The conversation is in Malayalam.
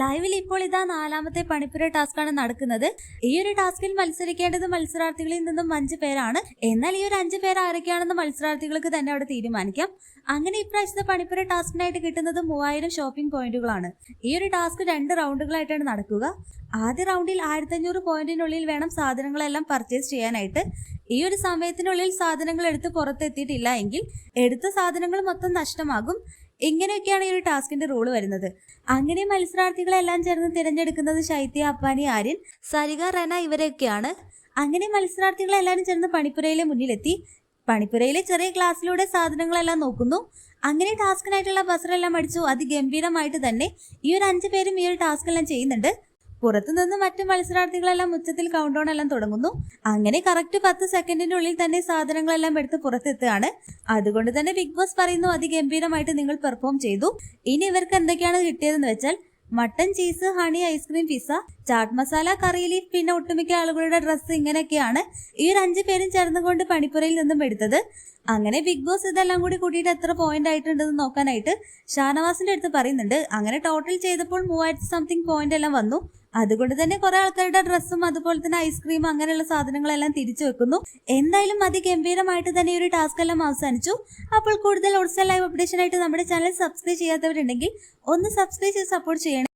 ലൈവിൽ ഇപ്പോൾ ഇതാ നാലാമത്തെ പണിപ്പുര ടാസ്ക് ആണ് നടക്കുന്നത്. ഈ ഒരു ടാസ്കിൽ മത്സരിക്കേണ്ടത് മത്സരാർത്ഥികളിൽ നിന്നും അഞ്ച് പേരാണ്. എന്നാൽ ഈ ഒരു അഞ്ച് പേർ ആരൊക്കെയാണെന്ന് മത്സരാർത്ഥികൾക്ക് തന്നെ അവിടെ തീരുമാനിക്കാം. അങ്ങനെ ഇപ്രാവശ്യത്തെ പണിപ്പുര ടാസ്കിനായിട്ട് കിട്ടുന്നത് മൂവായിരം ഷോപ്പിംഗ് പോയിന്റുകളാണ് ഈ ഒരു ടാസ്ക് രണ്ട് റൗണ്ടുകളായിട്ടാണ് നടക്കുക. ആദ്യ റൗണ്ടിൽ ആയിരത്തഞ്ഞൂറ് പോയിന്റിനുള്ളിൽ വേണം സാധനങ്ങളെല്ലാം പർച്ചേസ് ചെയ്യാനായിട്ട്. ഈ ഒരു സമയത്തിനുള്ളിൽ സാധനങ്ങൾ എടുത്ത് പുറത്തെത്തിയിട്ടില്ല എങ്കിൽ എടുത്ത സാധനങ്ങൾ മൊത്തം നഷ്ടമാകും. ഇങ്ങനെയൊക്കെയാണ് ഈ ഒരു ടാസ്കിന്റെ റോൾ വരുന്നത്. അങ്ങനെ മത്സരാർത്ഥികളെല്ലാം ചേർന്ന് തിരഞ്ഞെടുക്കുന്നത് ശൈത്യ അപ്പാനി ആര്യൻ സരിക റന ഇവരെയൊക്കെയാണ്. അങ്ങനെ മത്സരാർത്ഥികളെല്ലാവരും ചേർന്ന് പണിപ്പുരയിലെ മുന്നിലെത്തി. പണിപ്പുരയിലെ ചെറിയ ക്ലാസ്സിലൂടെ സാധനങ്ങളെല്ലാം നോക്കുന്നു. അങ്ങനെ ടാസ്കിനായിട്ടുള്ള ബസറെല്ലാം അടിച്ചു. അതിഗംഭീരമായിട്ട് തന്നെ ഈ ഒരു അഞ്ചു പേരും ഈ ഒരു ടാസ്ക് എല്ലാം ചെയ്യുന്നുണ്ട്. പുറത്തുനിന്ന് മറ്റു മത്സരാർത്ഥികളെല്ലാം ഉച്ചത്തിൽ കൗണ്ട് ഡൗൺ എല്ലാം തുടങ്ങുന്നു. അങ്ങനെ കറക്റ്റ് പത്ത് സെക്കൻഡിന്റെ ഉള്ളിൽ തന്നെ സാധനങ്ങളെല്ലാം എടുത്ത് പുറത്തെത്തുകയാണ്. അതുകൊണ്ട് തന്നെ ബിഗ് ബോസ് പറയുന്നു അതിഗംഭീരമായിട്ട് നിങ്ങൾ പെർഫോം ചെയ്തു. ഇനി ഇവർക്ക് എന്തൊക്കെയാണ് കിട്ടിയതെന്ന് വെച്ചാൽ mutton cheese honey ice cream pizza chaat masala curry leaf പിന്നെ ഒട്ടുമിക്ക ആളുകളുടെ ഡ്രസ്സ് ഇങ്ങനെയൊക്കെയാണ് ഈ ഒരു അഞ്ചു പേരും ചേർന്നുകൊണ്ട് പണിപ്പുരയിൽ നിന്നും എടുത്തത്. അങ്ങനെ ബിഗ് ബോസ് ഇതെല്ലാം കൂടി കൂട്ടിയിട്ട് എത്ര പോയിന്റ് ആയിട്ടുണ്ടെന്ന് നോക്കാനായിട്ട് ഷാനവാസിന്റെ അടുത്ത് പറയുന്നുണ്ട്. അങ്ങനെ ടോട്ടൽ ചെയ്തപ്പോൾ മൂവായിരത്തി സംതിങ് പോയിന്റ് എല്ലാം വന്നു. അതുകൊണ്ട് തന്നെ കുറെ ആൾക്കാരുടെ ഡ്രസ്സും അതുപോലെ തന്നെ ഐസ്ക്രീം അങ്ങനെയുള്ള സാധനങ്ങളെല്ലാം തിരിച്ചു വെക്കുന്നു. എന്തായാലും അതിഗംഭീരമായിട്ട് തന്നെ ഈ ഒരു ടാസ്ക് എല്ലാം അവസാനിച്ചു. അപ്പോൾ കൂടുതൽ ഒറിജിനൽ ലൈവ് അപ്ഡേഷൻ ആയിട്ട് നമ്മുടെ ചാനൽ സബ്സ്ക്രൈബ് ചെയ്യാത്തവരുണ്ടെങ്കിൽ ഒന്ന് സബ്സ്ക്രൈബ് ചെയ്ത് സപ്പോർട്ട് ചെയ്യണം.